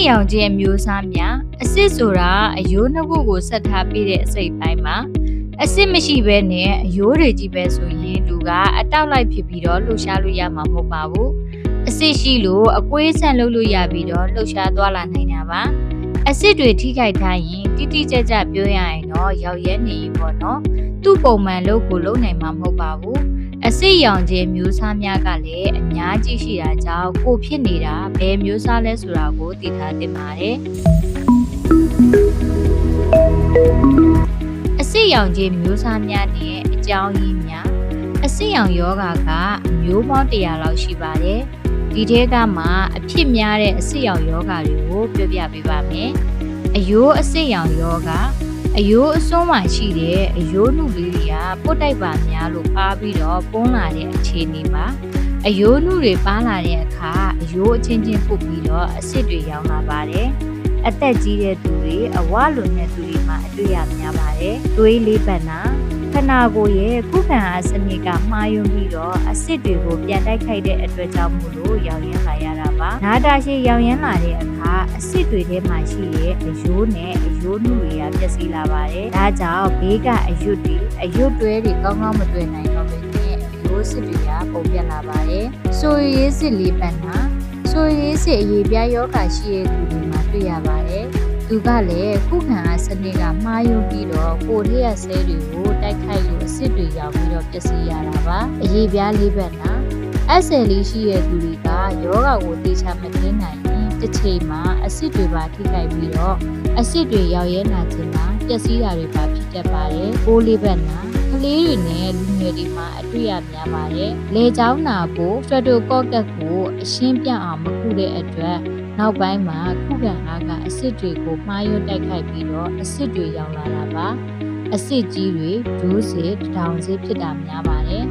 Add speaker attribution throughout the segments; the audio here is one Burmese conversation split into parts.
Speaker 1: စ်ရောင်ခြင်းအမျိုးအစားများအစစ်ဆိုတာအယိုးနှစ်ခုကိုဆက်ထားပြီးတဲ့အစိတ်ပိုင်းမှာအစစ်မရှိဘဲနဲ့အယိုးတွေကြီးပဲဆိုရင်လူကအတောက်လိုက်ဖြစ်ပြီးတော့လှုပ်ရှားလို့ရမှာမဟုတ်ပါဘူးအစစ်ရှိလို့အကွေးဆန့်လုပ်လို့ရပြီးတော့လှုပ်ရှားသွားလာနိုင်တာပါအစစ်တွေထိခိုက်ထားရင်တိတိကျကျပြောရရင်တော့ရောက်ရဲနေပြီပေါ့နော်သူ့ပုံမှန်လုပ်ကိုလုပ်နိုင်မှာမဟုတ်ပါဘူး အစစ်ရောင်ခြင်းမျိုးစားများကလည်းအများကြီးရှိတာကြောင့်ကိုဖြစ်နေတာဘယ်မျိုးစားလဲဆိုတာကိုသိထားသင့်ပါတယ်အစစ်ရောင်ခြင်းမျိုးစားများနဲ့အကြောင်းရင်းများအစစ်ရောင်ယောဂါကအမျိုးပေါင်း100လောက်ရှိပါတယ်ဒီထဲကမှအဖြစ်များတဲ့အစစ်ရောင်ယောဂါတွေကိုပြောပြပေးပါမယ်အယိုးအစစ်ရောင်ယောဂါ အယိုးအစွန်းမှရှိတဲ့အယိုးနုလေးတွေကပုတ်တိုက်ပါများလို့ပါပြီးတော့ပုံးလာတဲ့အခြေအနေပါအယိုးနုတွေပါလာတဲ့အခါအယိုးအချင်းချင်းပုတ်ပြီးတော့အစစ်တွေရောင်းလာပါတယ်အသက်ကြီးတဲ့သူတွေအဝလွန်တဲ့သူတွေမှာအတွေ့ရများပါတယ်တွေးလေးပတ်နာခနာကိုယ်ရဲ့ခုခံအားစနစ်ကမှားယွင်းပြီးတော့အစစ်တွေကိုပြန်တိုက်ခိုက်တဲ့အတွက်ကြောင့်မို့လို့ရောင်ရမ်းလာရတာပါနာတာရှိရောင်ရမ်းလာတဲ့အခါအစစ်တွေထဲမှာရှိတဲ့အယိုးနဲ့အ ယိုးနုတွေကပျက်စီးလာပါတယ်ဒါကြောင့်ဘေးကအယွတ်တွေအယွတ်တွဲတွေကောင်းကောင်းမတွေ့နိုင်တော့ဘဲနဲ့အယိုးစစ်တွေကပုံပြက်လာပါတယ်ဆိုရည်စစ်လေးပတ်နာဆိုရည်စစ်အရေးပြားယောဂရှိတဲ့သူတွေမှာတွေ့ရပါတယ်သူကလည်းခုခံအားစနစ်ကမှားယွင်းပြီးတော့ကိုယ်ထက်ဆဲတွေကိုတိုက်ခိုက်လို့အစ်စ်တွေရောက်ပြီးတော့ပျက်စီးရတာပါအရေးပြားလေးဘက်နာအဆယ်လေးရှိတဲ့သူတွေကယောဂကိုတေချာမသိနိုင်ရင် တစ်ချိန်မှာအစ်စ်တွေပါထိခိုက်ပြီးတော့အစ်စ်တွေရောက်ရဲနာခြင်းမှာပျက်စီးတာတွေပါဖြစ်တတ်ပါတယ်ပိုးလေးဘက်နာကလေးတွေနဲ့လူငယ်တွေမှာအတွေ့အများပါတယ်။လေချောင်းနာဖို့စထရတိုကော့ကတ်ကိုအရှင်းပြအောင်မခုတဲ့အတွက်နောက်ပိုင်းမှာခုခံအားကအစ်စ်တွေကိုမှားယွင်းတိုက်ခိုက်ပြီးတော့အစ်စ်တွေရောက်လာတာပါအစ်စ်ကြီးတွေဒိုးစစ်တောင်စစ်ဖြစ်တာများပါတယ်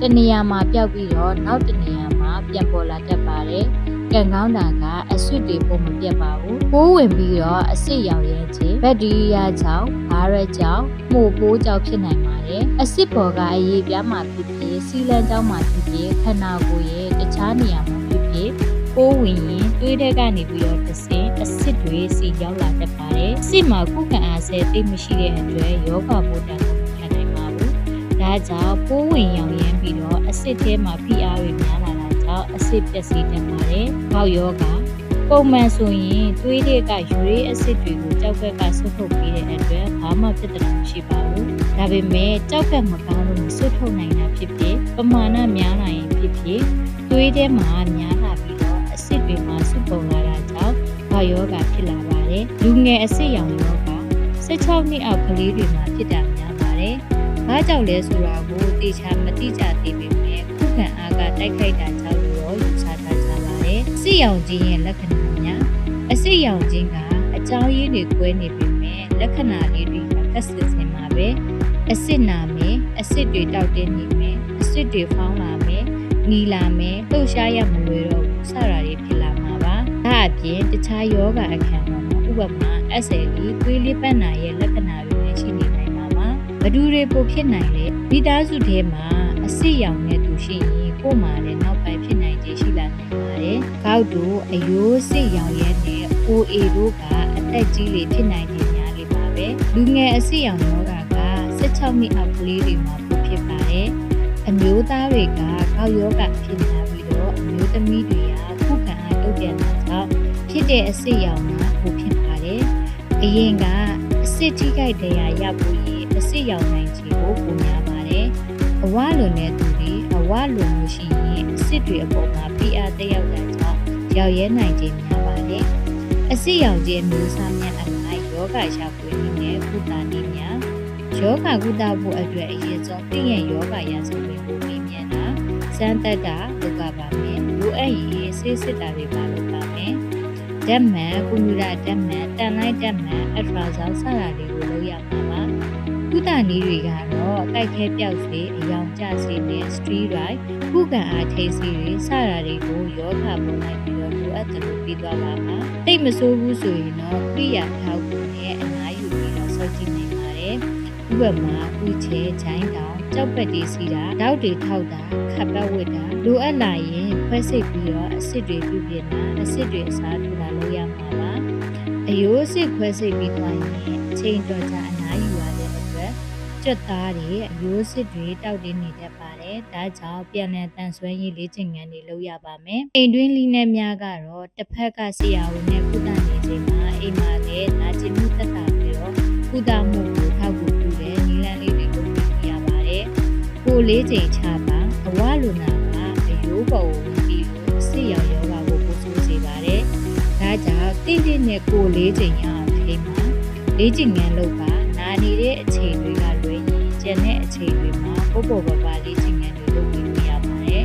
Speaker 1: တနေရာမှာပျောက်ပြီးတော့နောက်တနေရာမှာပြန်ပေါ်လာတတ်ပါတယ် ကံကောင်းတာကအစ်စ်တွေပုံမပြတ်ပါဘူးပိုးဝင်ပြီးတော့အစ်စ်ရောက်ရဲခြင်းဘက်တီးရီးယားကြောင့်ဗိုင်းရပ်ကြောင့်မှုပိုးကြောင့်ဖြစ်နိုင်ပါတယ်အစ်စ်ပေါ်ကအရေးပြားမှာဖြစ်ဖြစ်စီလန်ကြောင့်မှာဖြစ်ဖြစ်ခန္ဓာကိုယ်ရဲ့တခြားနေရာမှာဖြစ်ဖြစ်ပိုးဝင်ရင်တွေးတဲ့ကနေပြီးတော့တစ်စင်အစ်စ်တွေစီရောက်လာတတ်ပါတယ်။စစ်မှာခုခံအားဆဲသိမရှိတဲ့အတွက်ယောဂပိုးတန်ကိုခံနိုင်ပါဘူး။ဒါကြောင့်ပိုးဝင်ရောင်ရမ်းပြီးတော့အစ်စ်ထဲမှာဖိအားတွေများလာတာ ကြောင့်အစ်စ်ပျက်စီးတတ်ပါတယ်။ပေါက်ယောဂပုံမှန်ဆိုရင်သွေးတွေကယူရီအက်ဆစ်တွေကိုကြောက်ကက်ကဆွတ်ထုတ်ပြီးတဲ့အတွက်ဘာမှပြဿနာမရှိပါဘူး။ဒါပေမဲ့ကြောက်ကက်မကောင်းလို့ဆွတ်ထုတ်နိုင်တာဖြစ်ဖြစ်ပမာဏများလာရင်ဖြစ်ဖြစ်သွေးထဲမှာများလာပြီးတော့အက်ဆစ်တွေမှာစုပုံလာတာကြောင့်ဘာယောဂဖြစ်လာပါတယ်။လူငယ်အက်ဆစ်ရောင်ယောဂ16နှစ်အောက်ကလေးတွေမှာဖြစ်တာများပါတယ်။ဘာကြောင့်လဲဆိုတာကိုတေချာမသိကြသေးပေမဲ့ခုခံအား ကတိုက်ခိုက်တာကြောင့်ရောယူဆထားကြပါတယ်။စစ်ရောင်ခြင်းရဲ့လက္ခဏာများအစစ်ရောင်ခြင်းကအကြောင်းရင်းတွေကွဲနေပေမဲ့လက္ခဏာလေးတွေကကက်စစ်စင်မှာပဲအစစ်နာမယ်အစစ်တွေတောက်တင်းနေမယ်အစစ်တွေဖောင်းလာမယ်နီလာမယ်လှုပ်ရှားရမလွယ်တော့ဘူးစတာတွေဖြစ်လာမှာပါဒါအပြင်တခြားယောဂအခမ်းမှာဥပမာ SLE သွေးလေးပတ်နာရဲ့လက္ခဏာတွေလည်းရှိနေနိုင်ပါမှာဘဒူတွေပိုဖြစ်နိုင်လေမိသားစုထဲမှာ အစစ်ရောင်တဲ့သူရှိရင်ကို့မှာလည်းနောက်ပိုင်းဖြစ်နိုင်ခြင်းရှိလာနိုင်ပါတယ်။ကောက်တို့အယိုးစစ်ရောင်ရဲနဲ့ OA တို့ကအသက်ကြီးလေဖြစ်နိုင်ခြင်းများလေပါပဲ။လူငယ်အစစ်ရောင်ယောဂက16နှစ်အောက်ကလေးတွေမှာဖြစ်ပါတယ်။အမျိုးသားတွေကကောက်ယောဂဖြစ်နေပြီးတော့အမျိုးသမီးတွေကခုခံအားတုတ်ပြန်တာကြောင့်ဖြစ်တဲ့အစစ်ရောင်ကပိုဖြစ်ပါတယ်။အရင်ကအစစ်ထိခိုက်တရားရဖို့ရင်အစစ်ရောင်နိုင်ခြင်းကိုပုံများပါတယ်။ အဝလွန်တဲ့သူတွေအဝလွန်လို့ရှိရင်အစစ်တွေအပေါ်မှာဖိအားတက်ရောက်တာကြောင့်ရောက်ရဲနိုင်ခြင်းများပါတယ်။အစစ်ရောင်ခြင်းမျိုးစားများအလိုက်ယောဂရှာဖွေနည်းနဲ့ကုသနည်းများယောဂကုသဖို့အတွက်အရေးဆုံးသိရင်ယောဂရဆုံးဝင်ဖို့မြင်မြန်တာစမ်းသက်တာလုပ်ပါပါမယ်။လိုအပ်ရင်ဆေးစစ်တာတွေပါလုပ်ပါမယ်။ဓာတ်မှန်ကွန်ပျူတာဓာတ်မှန်တန်လိုက်ဓာတ်မှန်အထရာဇောင်းစတာတွေကိုလုပ်ရမှာပါ။ကု သနည်းတွေကတော့တိုက်ခဲပြောက်စေအယောင်ကျစေနဲ့ street right ခုခံအားထိစီတွေစတာတွေကိုယောဂပုံလိုက်ပြီးတော့လိုအပ်တယ်လို့ပြီးသွားပါမှာ။တိတ်မဆိုးဘူးဆိုရင်တော့ပြရထောက်ကူနဲ့အနားယူပြီးတော့စောင့်ကြည့်နိုင်ပါတယ်။ဥပမာဥချဲချိုင်းတောင်ကြောက်ပက်တွေစီတာတောက်တွေထောက်တာခပ်ပတ်ဝစ်တာလိုအပ်လာရင်ခွဲစိတ်ပြီးတော့အစ်စ်တွေပြုပြင်တာအစ်စ်တွေအစားထိုးတာလုပ်ရမှာပါရိုးစစ်ခွဲစိတ်ပြီးသွားရင်အချိန်တော်ကြာအနားယူရတဲ့အတွက် ကြွက်သားတွေအရိုးစစ်တွေတောက်တင်းနေတတ်ပါတယ်ဒါကြောင့်ပြန်လည်တန်ဆွဲရေးလေ့ကျင့်ခန်းတွေလုပ်ရပါမယ်အိမ်တွင်းလိနဲ့များကတော့တစ်ဖက်ကဆရာဝန်နဲ့ကုသနေချိန်မှာအိမ်မှာလည်းနာကျင်မှုသက်သာပြီးတော့ကုသမှုကိုထောက်ကူပြုတဲ့နည်းလမ်းလေးတွေလုပ်ပြရပါတယ်ကိုယ်လေးချိန်ချပါအဝလူနာကအယိုးပေါ်ကိုဝင်ပြီးလို့စစ်ရောင်ယောဂါကိုပို့ဆိုးစေပါတယ်ဒါကြောင့်တိတိနဲ့ကိုယ်လေးချိန်ရအောင်ထိမှာလေးချိန်ငန်းလုပ်ပါနာနေတဲ့အချိန်တွေ ကလွယ်ရင်ကျန်တဲ့အချိန်တွေမှာပုပ်ပေါ်ပပလေးချိန်ငန်းတွေလုပ်ပြီးရပါတယ်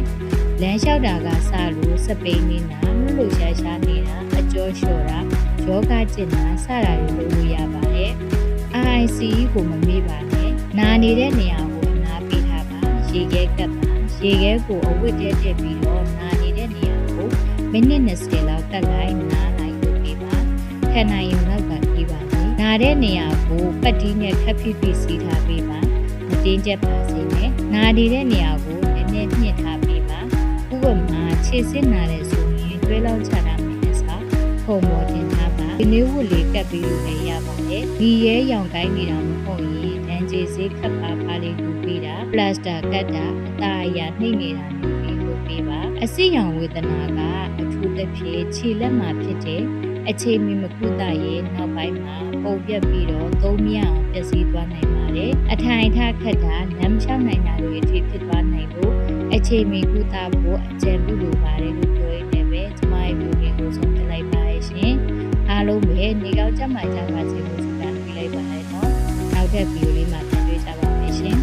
Speaker 1: လမ်းလျှောက်တာကစလို့စပိန်နေတာလှုပ်လှုပ်ရှားရှားနေတာအကျော်လျှော်တာယောဂကျင့်တာစတာတွေလုပ်လို့ရပါတယ် IIC ကိုမမေ့ပါနဲ့နာနေတဲ့နေရာကိုအနာပေးထားပါရေခဲကပ်ပါရေခဲကိုအဝတ်တဲတက်ပြီးတော့နာနေတဲ့နေရာကိုမိနစ်20လောက်ကပ်လိုက်နားလိုက်လုပ်ပေးပါခဏနိုင်ရုံလောက်ကပြီးပါလေနာတဲ့နေရာကိုပတ်တီးနဲ့ခက်ဖိဖိစီးထားပေးပါ မတင်းကျပ်ပါစေနဲ့နာနေတဲ့နေရာကိုနည်းနည်းညှစ်ထားပေးပါဥပမာခြေစစ်နာတဲ့ဆိုရင်တွဲလောက်ချတာမျိုးနဲ့စားခုံပေါ်တင်ထားပါဒီနေ့ဝတ်လေးကပ်ပြီးလို့လည်းရပါတယ်ဒီရဲရောင်ကိုင်းနေတာမဟုတ်ရင်ဒန်ကျေစေးခပ်ပါပါလေးကူပေးတာပလတ်စတာကတ်တာအသားအရာနှိမ့်နေတာမျိုးလေးလုပ်ပေးပါအစိရောင်ဝေဒနာကအထူးသဖြင့်ခြေလက်မှာဖြစ်တဲ့ အချိန်မီမကုသရင်နောက်ပိုင်းမှာပုံပြက်ပြီးတော့သုံးမရအောင်ပျက်စီးသွားနိုင်ပါတယ်အထိုင်ထားခက်တာလမ်းလျှောက်နိုင်တာတွေအထိဖြစ်သွားနိုင်လို့အချိန်မီကုသဖို့အကြံပြုလိုပါတယ်လို့ပြောရင်းနဲ့ပဲကျမရဲ့ဗီဒီယိုကိုဆုံးဖြတ်လိုက်ပါရဲ့ရှင်အားလုံးပဲနေကောင်းကြမှာကြပါစေလို့ဆုတောင်းပေးလိုက်ပါတယ်နော်နောက်ထပ်ဗီဒီယိုလေးမှာ